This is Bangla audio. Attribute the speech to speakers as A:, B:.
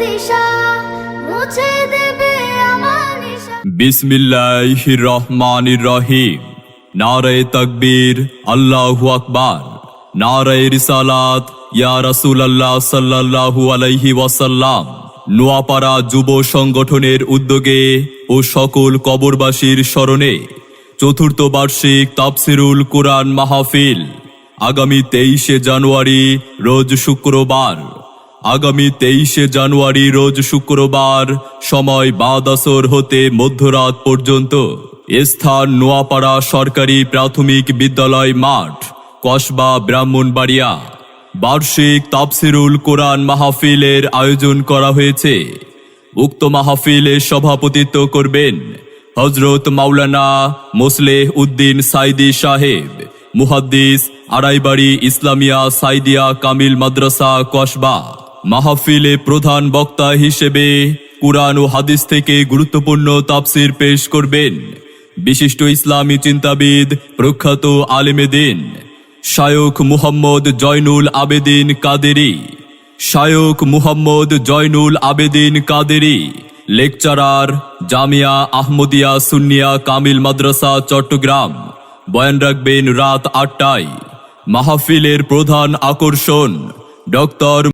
A: দিশা, মুছে দেবে আমার নিশা।
B: বিসমিল্লাহ রহমান রহিম নারায় তকবীর, আল্লাহু আকবার। নারায় রিসালাত, ইয়া রাসূল আল্লাহ সাল্লাল্লাহু আলাইহি ওয়াসাল্লাম। নোয়াপাড়া যুব সংগঠনের উদ্যোগে ও সকল কবরবাসীর স্মরণে চতুর্থ বার্ষিক তাফসিরুল কোরআন মাহফিল আগামী তেইশে জানুয়ারি, রোজ শুক্রবার। আগামী তেইশে জানুয়ারি রোজ শুক্রবার সময় বাদাসর হতে মধ্যরাত পর্যন্ত। স্থান নোয়াপাড়া সরকারি প্রাথমিক বিদ্যালয় মাঠ, কসবা, ব্রাহ্মণবাড়িয়া। বার্ষিক তাফসিরুল কোরআন মাহফিলের আয়োজন করা হয়েছে। উক্ত মাহফিলে সভাপতিত্ব করবেন হজরত মাওলানা মোসলেহ উদ্দিন সাইদি সাহেব, মুহাদ্দিস আড়াইবাড়ি ইসলামিয়া সাইদিয়া কামিল মাদ্রাসা কসবা। মাহফিলে প্রধান বক্তা হিসেবে কুরআন ও হাদিস থেকে গুরুত্বপূর্ণ তাফসির পেশ করবেন বিশিষ্ট ইসলামী চিন্তাবিদ প্রখ্যাত আলেমেদিন শায়ক মুহাম্মদ জয়নুল আবেদিন কাদেরি শায়ক মুহাম্মদ জয়নুল আবেদিন কাদেরি, লেকচারার জামিয়া আহমদিয়া সুন্নিয়া কামিল মাদ্রাসা, চট্টগ্রাম। বয়ান রাখবেন রাত আটটায়। মাহফিলের প্রধান আকর্ষণ ডক্টর